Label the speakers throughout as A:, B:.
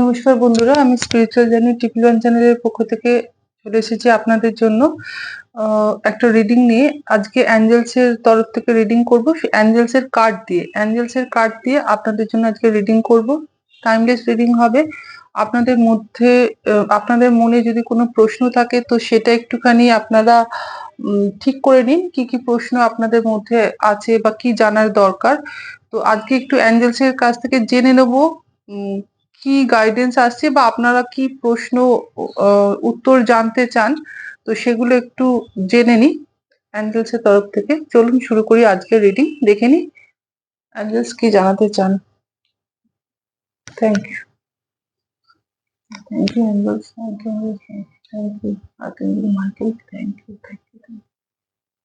A: নমস্কার বন্ধুরা, আমি স্পিরিচুয়াল জার্নি টিপিল ওয়ান চ্যানেলের পক্ষ থেকে চলে এসেছি আপনাদের জন্য। একটা রিডিং নিয়ে। আজকে অ্যাঞ্জেলস এর তরফ থেকে রিডিং করব। অ্যাঞ্জেলস এর কার্ড দিয়ে। অ্যাঞ্জেলস এর কার্ড দিয়ে আপনাদের জন্য আজকে রিডিং করব। টাইমলেস রিডিং হবে। আপনাদের মধ্যে আপনাদের মনে যদি কোনো প্রশ্ন থাকে, তো সেটা একটুখানি আপনারা ঠিক করে নিন। কি কি প্রশ্ন আপনাদের মধ্যে আছে বা কি জানার দরকার। তো আজকে একটু অ্যাঞ্জেলস এর কাছ থেকে জেনে নেব। কি গাইডেন্স আসছে বা আপনারা কি প্রশ্ন উত্তর জানতে চান, তো সেগুলো একটু জেনে নিই অ্যাঞ্জেলস এর তরফ থেকে। চলুন শুরু করি আজকের রিডিং দেখে নিই। অ্যাঞ্জেলস কি জানাতে চান? Thank you thank you angels thank thank you archangel thank you thank you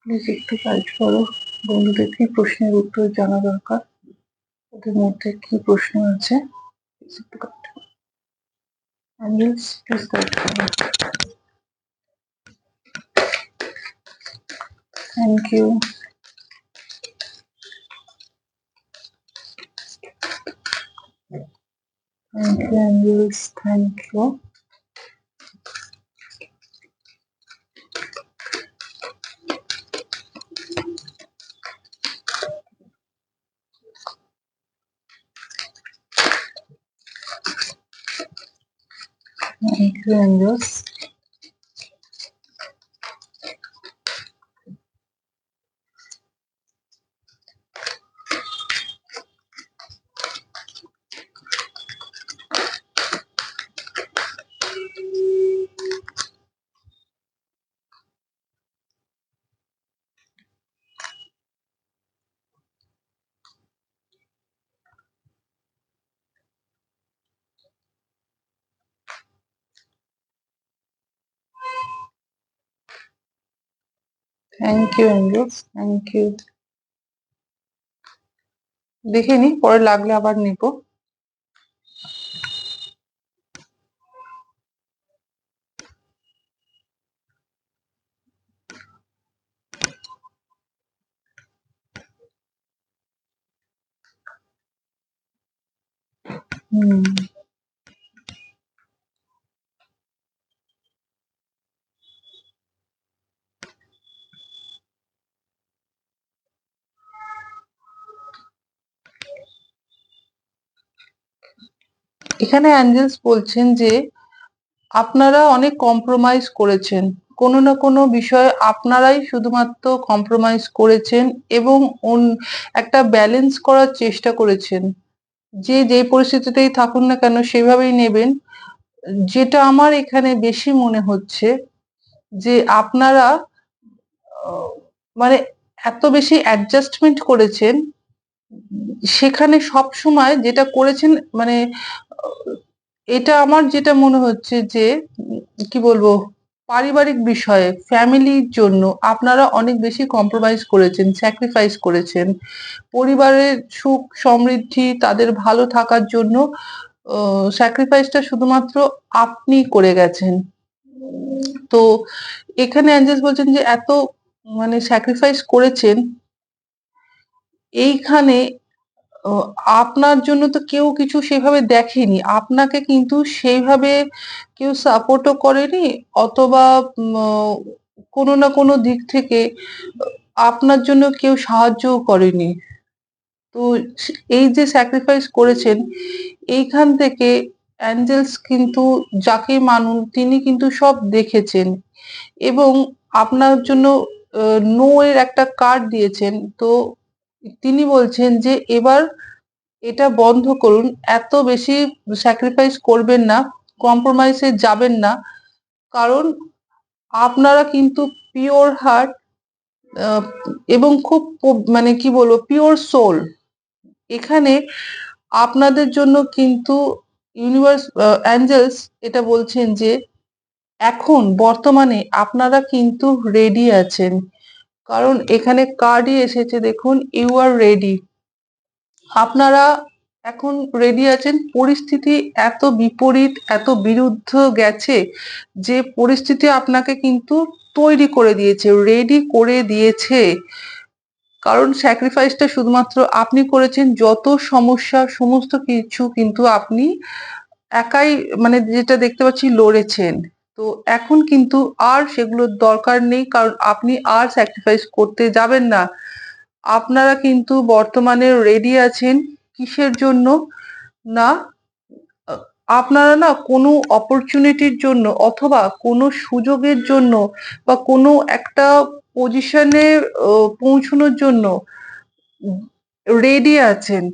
A: please একটু গাইড করো। বন্ধুদের কি প্রশ্নের উত্তর জানা দরকার? ওদের মধ্যে কি প্রশ্ন আছে? Supercut. And. Thank you. Thank you and thank you. Incluidos thank you angels thank you দেখে নি পরে লাগলে আবার নিব হুম এখানে অ্যাঞ্জেলস বলছেন যে, আপনারা অনেক কম্প্রোমাইজ করেছেন। কোনো না কোনো বিষয়ে আপনারাই শুধুমাত্র কম্প্রোমাইজ করেছেন এবং একটা ব্যালেন্স করার চেষ্টা করেছেন। যে যে পরিস্থিতিতেই থাকুন না কেন, সেভাবেই নেবেন। যেটা আমার এখানে বেশি মনে হচ্ছে যে, আপনারা মানে এত বেশি অ্যাডজাস্টমেন্ট করেছেন সেখানে সব সময় যেটা করেছেন মানে এটা আমার যেটা মনে হচ্ছে যে, কি বলব, পারিবারিক বিষয়ে, ফ্যামিলির জন্য আপনারা অনেক বেশি কম্প্রোমাইজ করেছেন স্যাক্রিফাইস করেছেন। পরিবারের সুখ, সমৃদ্ধি, তাদের ভালো থাকার জন্য স্যাক্রিফাইসটা শুধুমাত্র আপনি করে গেছেন। তো এখানে অ্যাঞ্জেলস বলছেন যে, এত মানে স্যাক্রিফাইস করেছেন এইখানে আপনার জন্য তো কেউ কিছু সেভাবে দেখেনি। আপনাকে কিন্তু সেইভাবে কেউ সাপোর্টও করেনি, অথবা কোনো না কোনো দিক থেকে, আপনার জন্য কেউ সাহায্যও করেনি। তো এই যে স্যাক্রিফাইস করেছেন, এইখান থেকে অ্যাঞ্জেলস কিন্তু যাকে মানুন, তিনি কিন্তু সব দেখেছেন। এবং আপনার জন্য নো এর একটা কার্ড দিয়েছেন। তো তিনি বলছেন যে, এবার এটা বন্ধ করুন, এত বেশি স্যাক্রিফাইস করবেন না কম্প্রোমাইজে যাবেন না। কারণ আপনারা কিন্তু পিওর হার্ট এবং খুব মানে কি বলব পিওর সোল এখানে আপনাদের জন্য কিন্তু ইউনিভার্স অ্যাঞ্জেলস এটা বলছেন যে, এখন বর্তমানে আপনারা কিন্তু রেডি আছেন। কারণ এখানে কার্ডই এসেছে, দেখুন ইউ আর রেডি আপনারা এখন রেডি আছেন, পরিস্থিতি এত বিপরীত, এত বিরুদ্ধ গেছে যে পরিস্থিতি আপনাকে কিন্তু তৈরি করে দিয়েছে রেডি করে দিয়েছে। কারণ স্যাক্রিফাইসটা শুধুমাত্র আপনি করেছেন, যত সমস্যা, সমস্ত কিছু কিন্তু আপনি একাই মানে যেটা দেখতে পাচ্ছি লড়েছেন। তো এখন কিন্তু আর সেগুলোর দরকার নেই, কারণ আপনি আর স্যাক্রিফাইস করতে যাবেন না। আপনারা কিন্তু বর্তমানে রেডি আছেন কিসের জন্য? না, আপনারা না কোনো অপরচুনিটির জন্য অথবা কোনো সুযোগের জন্য বা কোনো একটা পজিশনে পৌঁছানোর জন্য রেডি আছেন।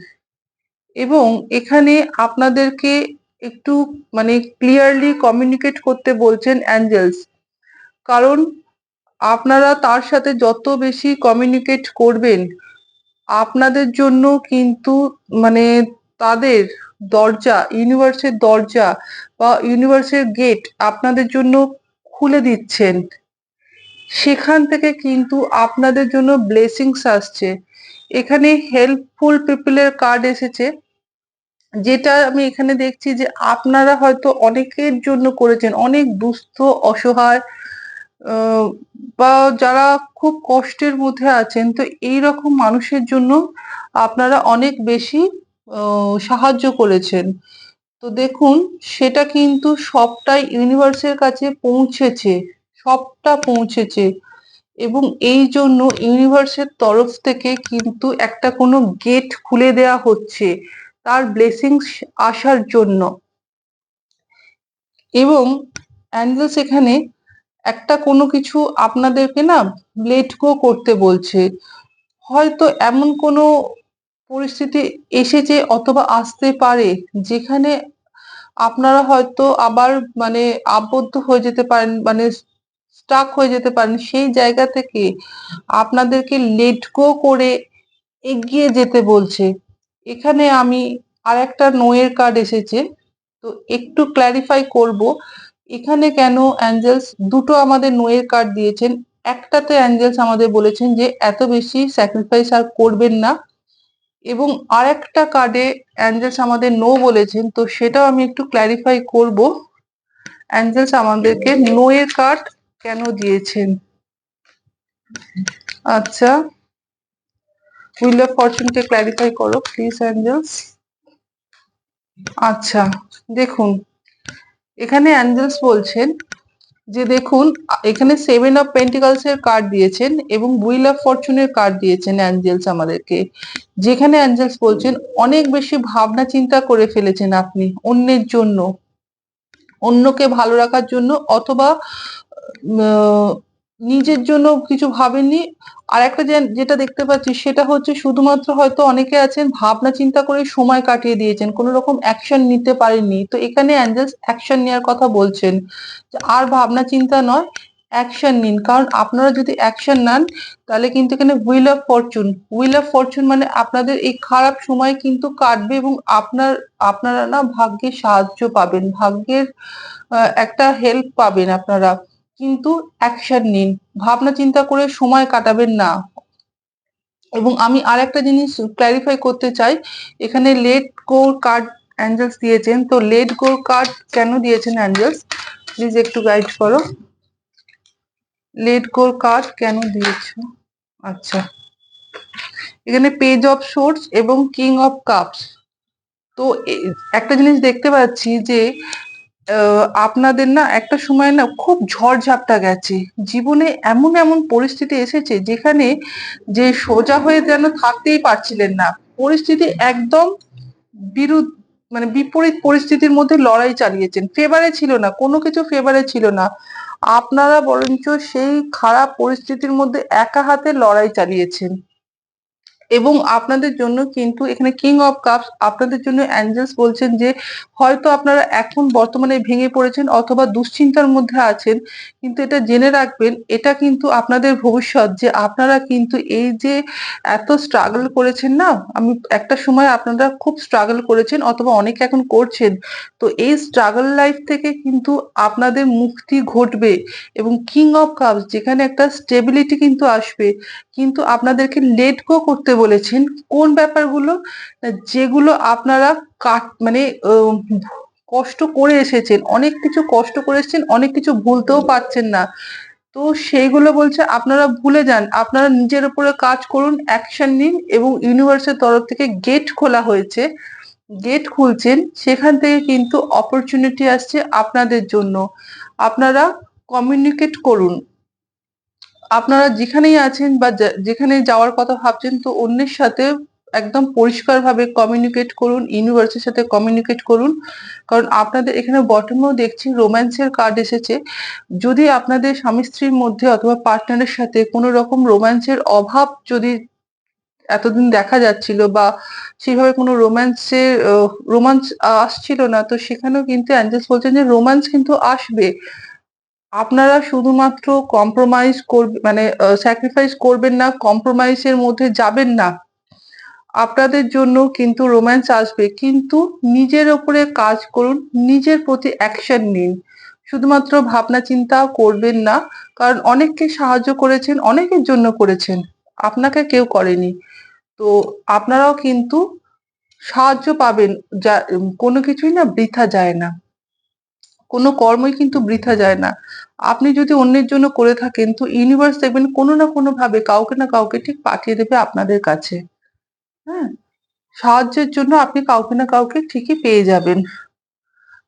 A: এবং এখানে আপনাদেরকে একটু মানে ক্লিয়ারলি কমিউনিকেট করতে বলছেন অ্যাঞ্জেলস কারণ আপনারা তার সাথে যত বেশি কমিউনিকেট করবেন, আপনাদের জন্য কিন্তু মানে তাদের দরজা ইউনিভার্সের দরজা বা ইউনিভার্সের গেট আপনাদের জন্য খুলে দিচ্ছেন। সেখান থেকে কিন্তু আপনাদের জন্য ব্লেসিংস আসছে। এখানে হেল্পফুল পিপলের কার্ড এসেছে। যেটা আমি এখানে দেখছি যে আপনারা হয়তো অনেকের জন্য করেছেন, অনেক দুস্থ, অসহায় বা যারা খুব কষ্টের মধ্যে আছেন, তো এই রকম মানুষের জন্য আপনারা অনেক বেশি সাহায্য করেছেন। তো দেখুন, সেটা কিন্তু সবটাই ইউনিভার্সের কাছে পৌঁছেছে, সবটা পৌঁছেছে। এবং এই জন্য ইউনিভার্সের তরফ থেকে কিন্তু একটা কোনো গেট খুলে দেয়া হচ্ছে। তার ব্লেসিংস আসার জন্য। এবং অ্যাঞ্জেলস এখানে একটা কোনো কিছু আপনাদেরকে না লেট গো করতে বলছে। হয়তো এমন কোনো পরিস্থিতি এসেছে অথবা আসতে পারে যেখানে আপনারা হয়তো আবার মানে আবদ্ধ হয়ে যেতে পারেন মানে স্টাক হয়ে যেতে পারেন। সেই জায়গা থেকে আপনাদেরকে লেট গো করে এগিয়ে যেতে বলছে। এখানে আমি আর একটা নোয়ের কার্ড এসেছে। তো একটু ক্ল্যারিফাই করব, এখানে কেন অ্যাঞ্জেলস দুটো আমাদের নোয়ের কার্ড দিয়েছেন? একটাতে অ্যাঞ্জেলস আমাদের বলেছেন যে এত বেশি স্যাক্রিফাইস আর করবেন না। এবং আর একটা কার্ডে অ্যাঞ্জেলস আমাদের নো বলেছেন, তো সেটাও আমি একটু ক্ল্যারিফাই করব। অ্যাঞ্জেলস আমাদেরকে নো এর কার্ড কেন দিয়েছেন? আচ্ছা। হুইল অফ ফরচুনকে ক্ল্যারিফাই করো প্লিজ অ্যাঞ্জেলস আচ্ছা দেখুন, এখানে অ্যাঞ্জেলস বলছেন যে দেখুন, এখানে সেভেন অফ পেন্টিকালস এর কার্ড দিয়েছেন এবং হুইল অফ ফরচুনের কার্ড দিয়েছেন অ্যাঞ্জেলস আমাদেরকে। যেখানে অ্যাঞ্জেলস বলছেন, অনেক বেশি ভাবনা চিন্তা করে ফেলেছেন আপনি অন্যের জন্য। অন্যকে ভালো রাখার জন্য অথবা নিজের জন্য কিছু ভাবেননি। আর একটা যেটা দেখতে পাচ্ছি সেটা হচ্ছে শুধুমাত্র হয়তো অনেকে আছেন, ভাবনা চিন্তা করে সময় কাটিয়ে দিয়েছেন, কোনো রকম অ্যাকশন নিতে পারেননি। তো এখানে অ্যাঞ্জেলস অ্যাকশন নেওয়ার কথা বলছেন। আর ভাবনা চিন্তা নয় অ্যাকশন নিন। কারণ আপনারা যদি অ্যাকশন নেন, তাহলে কিন্তু এখানে wheel of fortune wheel of fortune মানে আপনাদের এই খারাপ সময় কিন্তু কাটবে এবং আপনার, আপনারা না ভাগ্যের সাহায্য পাবেন। ভাগ্যের একটা হেল্প পাবেন আপনারা। কিন্তু অ্যাকশন নিন। ভাবনা চিন্তা করে সময় কাটাবেন না। এবং আমি আর একটা জিনিস ক্ল্যারিফাই করতে চাই, এখানে লেট গো কার্ড অ্যাঞ্জেলস দিয়েছেন। তো লেট গো কার্ড কেন দিয়েছেন অ্যাঞ্জেলস প্লিজ একটু গাইড করো। লেট গো কার্ড কেন দিয়েছ? আচ্ছা। এখানে পেজ অফ সোর্স এবং কিং অফ কাপস তো একটা জিনিস দেখতে পাচ্ছি যে আপনাদের না একটা সময় না খুব ঝড়ঝাপটা গেছে। জীবনে এমন এমন পরিস্থিতি এসেছে যেখানে যে সোজা হয়ে যেন থাকতেই পারছিলেন না। পরিস্থিতি একদম বিরুদ্ধ মানে বিপরীত পরিস্থিতির মধ্যে লড়াই চালিয়েছেন। ফেভারে ছিল না, কোনো কিছু ফেভারে ছিল না। আপনারা বরঞ্চ সেই খারাপ পরিস্থিতির মধ্যে একা হাতে লড়াই চালিয়েছেন। এবং আপনাদের জন্য কিন্তু এখানে কিং অফ কাপস আপনাদের জন্য অ্যাঞ্জেলস বলছেন যে, হয়তো আপনারা এখন বর্তমানে ভেঙে পড়েছেন অথবা দুশ্চিন্তার মধ্যে আছেন, কিন্তু এটা জেনে রাখবেন, এটা কিন্তু আপনাদের ভবিষ্যৎ যে আপনারা কিন্তু এই যে এত স্ট্রাগল করেছেন না, আমি একটা সময় আপনারা খুব স্ট্রাগল করেছেন অথবা অনেকে এখন করছেন, তো এই স্ট্রাগল লাইফ থেকে কিন্তু আপনাদের মুক্তি ঘটবে এবং কিং অফ কাপস যেখানে একটা স্টেবিলিটি কিন্তু আসবে কিন্তু আপনাদেরকে লেট গো করতে বলেছেন কোন ব্যাপারগুলো? যেগুলো আপনারা কাট মানে কষ্ট করে এসেছেন, অনেক কিছু কষ্ট করে এসেছেন, অনেক কিছু ভুলতেও পারছেন না। তো সেইগুলো বলছে আপনারা ভুলে যান, আপনারা নিজের উপরে কাজ করুন অ্যাকশন নিন এবং ইউনিভার্সের তরফ থেকে গেট খোলা হয়েছে। গেট খুলছেন, সেখান থেকে কিন্তু অপরচুনিটি আসছে আপনাদের জন্য। আপনারা কমিউনিকেট করুন। আপনারা যেখানেই আছেন বা যেখানে যাওয়ার কথা ভাবছেন, তো অন্যের সাথে একদম পরিষ্কারভাবে কমিউনিকেট করুন ইউনিভার্সের সাথে কমিউনিকেট করুন। কারণ আপনাদের এখানে বটমেও দেখছি রোম্যান্সের কার্ড এসেছে। যদি আপনাদের স্বামী স্ত্রীর মধ্যে অথবা পার্টনারের সাথে কোনো রকম রোম্যান্সের অভাব যদি এতদিন দেখা যাচ্ছিল বা সেভাবে কোনো রোম্যান্সের রোমান্স আসছিল না, তো সেখানেও কিন্তু অ্যাঞ্জেলস বলছেন যে রোম্যান্স কিন্তু আসবে। আপনারা শুধুমাত্র কম্প্রোমাইজ করবে মানে স্যাক্রিফাইস করবেন না কম্প্রোমাইজের মধ্যে যাবেন না। আপনাদের জন্য কিন্তু রোম্যান্স আসবে, কিন্তু নিজের ওপরে কাজ করুন, নিজের প্রতি অ্যাকশন নিন। শুধুমাত্র ভাবনা চিন্তা করবেন না, কারণ অনেককে সাহায্য করেছেন, অনেকের জন্য করেছেন, আপনাকে কেউ করেনি। তো আপনারাও কিন্তু সাহায্য পাবেন, যা, কোনো কিছুই না বৃথা যায় না। কোনো কর্মই কিন্তু বৃথা যায় না। আপনি যদি অন্যের জন্য করে থাকেন, তো ইউনিভার্স দেখবেন কোনো না কোনো ভাবে কাউকে না কাউকে ঠিক পাঠিয়ে দেবে আপনাদের কাছে। হ্যাঁ? সাহায্যের জন্য আপনি কাউকে না কাউকে ঠিকই পেয়ে যাবেন।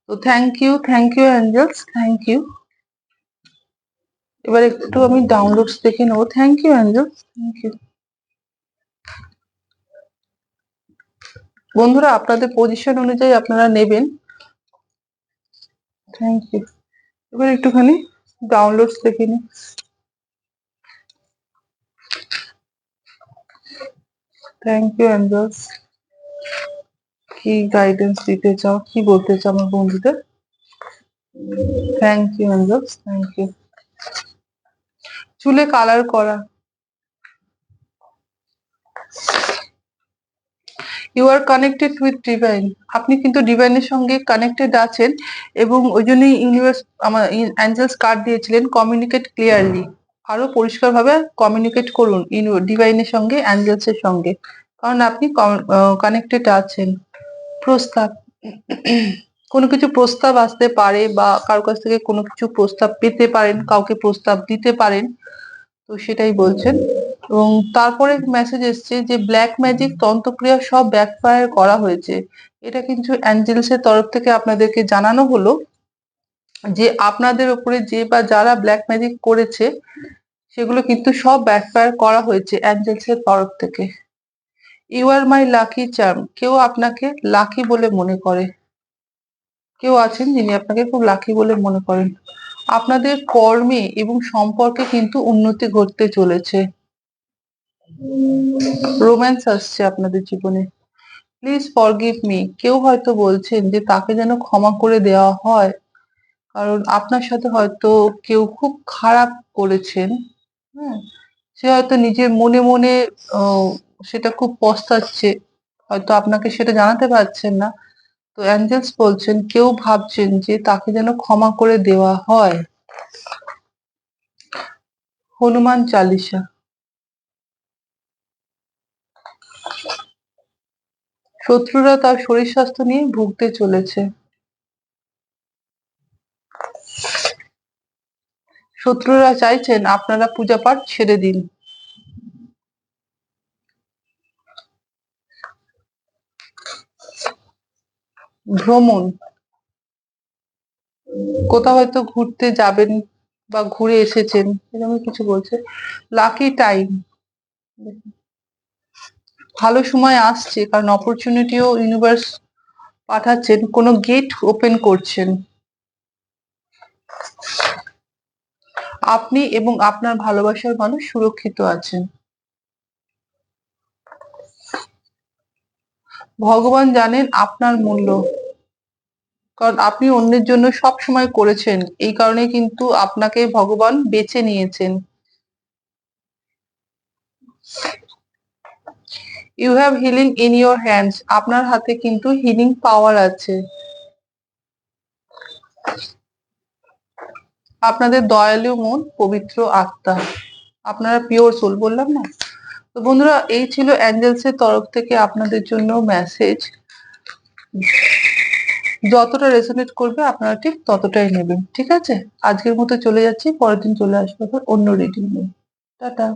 A: তো thank you thank you angels thank you এবার একটু আমি ডাউনলোডস দেখে নেব। Thank you angels thank you বন্ধুরা, আপনাদের পজিশন অনুযায়ী আপনারা নেবেন। থ্যাংক ইউ এবার একটুখানি ডাউনলোডস দেখে নিই থ্যাংক ইউ অ্যাঞ্জেলস কি গাইডেন্স দিতে চাও? কি বলতে চাও আমার বন্ধুদের? Thank you angels thank you চুলে কালার করা। You are connected with divine আপনি কিন্তু ডিভাইনের সঙ্গে কানেক্টেড আছেন এবং ওই জন্যই ইউনিভার্স আমার অ্যাঞ্জেলস কার্ড দিয়েছিলেন কমিউনিকেট ক্লিয়ারলি আরও পরিষ্কারভাবে কমিউনিকেট করুন ডিভাইনের সঙ্গে অ্যাঞ্জেলসের সঙ্গে। কারণ আপনি কানেক্টেড আছেন। প্রস্তাব। কোনো কিছু প্রস্তাব আসতে পারে বা কারোর কাছ থেকে কোনো কিছু প্রস্তাব পেতে পারেন, কাউকে প্রস্তাব দিতে পারেন তো সেটাই বলছেন। এবং তারপরে মেসেজ এসছে যে ব্ল্যাক ম্যাজিক তন্ত্রক্রিয়া সব ব্যাকফায়ার করা হয়েছে। এটা কিন্তু অ্যাঞ্জেলস এর তরফ থেকে আপনাদেরকে জানানো হলো যে, আপনাদের উপরে যে বা যারা ব্ল্যাক ম্যাজিক করেছে, সেগুলো কিন্তু সব ব্যাকফায়ার করা হয়েছে অ্যাঞ্জেলস এর তরফ থেকে। You are my lucky charm কেউ আপনাকে লাকি বলে মনে করে। কেউ আছেন যিনি আপনাকে খুব লাকি বলে মনে করেন। আপনাদের কর্মে এবং সম্পর্কে কিন্তু উন্নতি ঘটতে চলেছে। রোম্যান্স আসছে আপনাদের জীবনে। প্লিজ ফরগিভ মি কেউ হয়তো বলছেন যে তাকে যেন ক্ষমা করে দেওয়া হয়, কারণ আপনার সাথে হয়তো কেউ খুব খারাপ করেছেন হ্যাঁ সে হয়তো নিজের মনে মনে সেটা খুব পস্তাচ্ছে। হয়তো আপনাকে সেটা জানাতে পারছেন না। তো অ্যাঞ্জেলস বলছেন, কেউ ভাবছেন যে তাকে যেন ক্ষমা করে দেওয়া হয়। হনুমান চালিসা। শত্রুরা তার শরীর স্বাস্থ্য নিয়ে ভুগতে চলেছে। শত্রুরা চাইছেন, আপনারা পূজা পাঠ ছেড়ে দিন। ভ্রমণ? কোথাও হয়তো ঘুরতে যাবেন বা ঘুরে এসেছেন, এরকম কিছু বলছে। লাকি টাইম ভালো সময় আসছে, কারণ অপরচুনিটিও ইউনিভার্স পাঠাচ্ছেন, কোনো গেট ওপেন করছেন। আপনি এবং আপনার ভালোবাসার মানুষ সুরক্ষিত আছেন। ভগবান জানেন আপনার মূল্য। কারণ আপনি অন্যের জন্য সব সময় করেছেন। এই কারণে কিন্তু আপনাকে ভগবান বেছে নিয়েছেন। You have healing in your hands আপনার হাতে কিন্তু হিলিং পাওয়ার আছে। আপনাদের দয়ালু মন পবিত্র আত্মা। আপনারা পিওর সোল বললাম না? তো বন্ধুরা, এই ছিল অ্যাঞ্জেলসের তরফ থেকে আপনাদের জন্য মেসেজ যতটা রেসোনেট করবে আপনারা ঠিক ততটাই নেবেন, ঠিক আছে? আজকের মতো চলে যাচ্ছি, পরের দিন চলে আসব অন্য রিডিং নিয়ে। টাটা।